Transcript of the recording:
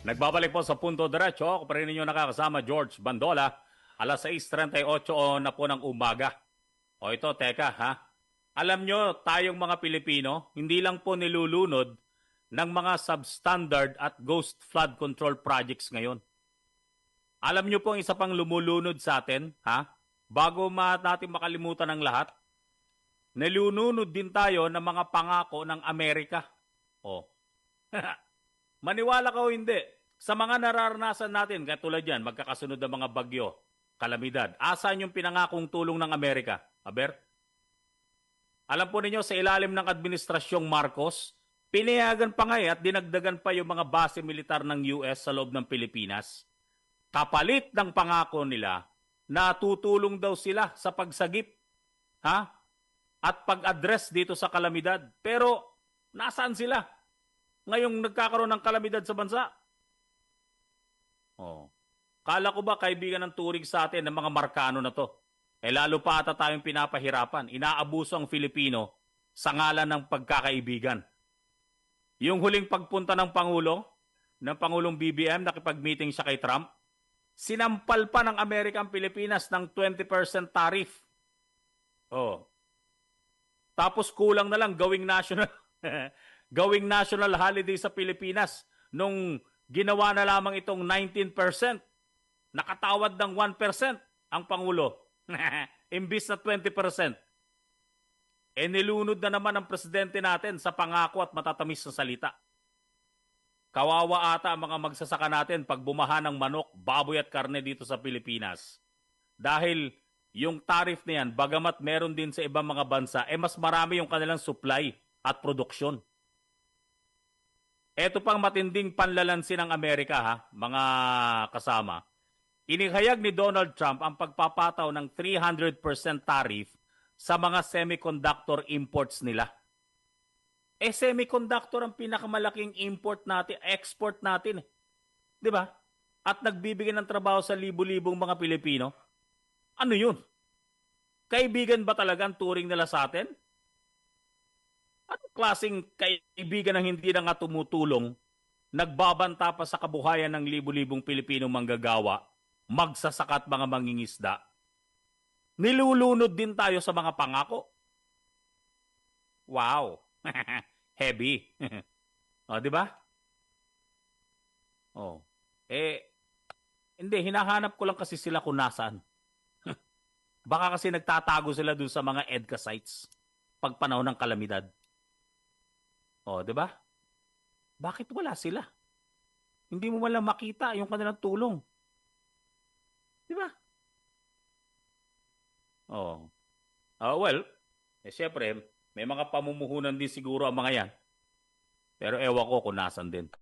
Nagbabalik po sa Punto Diretso. Ako pa rin ninyo nakakasama George Bandola. Alas 6.38 na po ng umaga. O ito, teka ha. Alam nyo, tayong mga Pilipino, hindi lang po nilulunod ng mga substandard at ghost flood control projects ngayon. Alam nyo po ang isa pang lumulunod sa atin, ha? Bago ma natin makalimutan ng lahat, nilununod din tayo ng mga pangako ng Amerika. O, Maniwala ka o hindi, sa mga nararanasan natin, katulad yan, magkakasunod ng mga bagyo, kalamidad, asan yung pinangakong tulong ng Amerika? Aber? Alam po ninyo, sa ilalim ng Administrasyong Marcos, pinayagan pa nga eh at dinagdagan pa yung mga base militar ng US sa loob ng Pilipinas. Kapalit ng pangako nila na tutulong daw sila sa pagsagip ha? at pag-address dito sa kalamidad. Pero nasaan sila? Ngayong nagkakaroon ng kalamidad sa bansa. Oh. Kala ko ba kaibigan ng turing sa atin ng mga Markano na to? Eh lalo pa ata tayong pinapahirapan. Inaabuso ang Filipino sa ngalan ng pagkakaibigan. Yung huling pagpunta ng Pangulo, ng Pangulong BBM, nakipag-meeting siya kay Trump, sinampal pa ng Amerika Pilipinas ng 20% tariff. Oh. Tapos kulang na lang gawing national gawing national holiday sa Pilipinas nung ginawa na lamang itong 19%. Nakatawad ng 1% ang Pangulo. Imbis na 20%. E nilunod na naman ang presidente natin sa pangako at matatamis na salita. Kawawa ata ang mga magsasaka natin pag bumaha ng manok, baboy at karne dito sa Pilipinas. Dahil yung tariff na yan, bagamat meron din sa ibang mga bansa, eh mas marami yung kanilang supply at produksyon. Ito pang matinding panlalansin ng Amerika ha, mga kasama. Inihayag ni Donald Trump ang pagpapataw ng 300% tariff sa mga semiconductor imports nila. Eh semiconductor ang pinakamalaking import natin, export natin. Eh. 'Di ba? At nagbibigay ng trabaho sa libu-libong mga Pilipino. Ano 'yun? Kaibigan ba talaga ang turing nila sa atin? Anong klaseng kaibigan ang hindi na nga tumutulong, nagbabanta pa sa kabuhayan ng libu-libong Pilipinong manggagawa, magsasaka at mga mangingisda? Nilulunod din tayo sa mga pangako. Wow. Heavy. o, di ba? Oh. Eh, hindi, hinahanap ko lang kasi sila kung nasaan. Baka kasi nagtatago sila dun sa mga EDCA sites pag panahon ng kalamidad. O, di ba? Bakit wala sila? Hindi mo wala makita yung kanilang tulong. Di ba? Oh. Uh, well, eh syempre, may mga pamumuhunan din siguro ang mga yan. Pero ewan ko kung nasan din.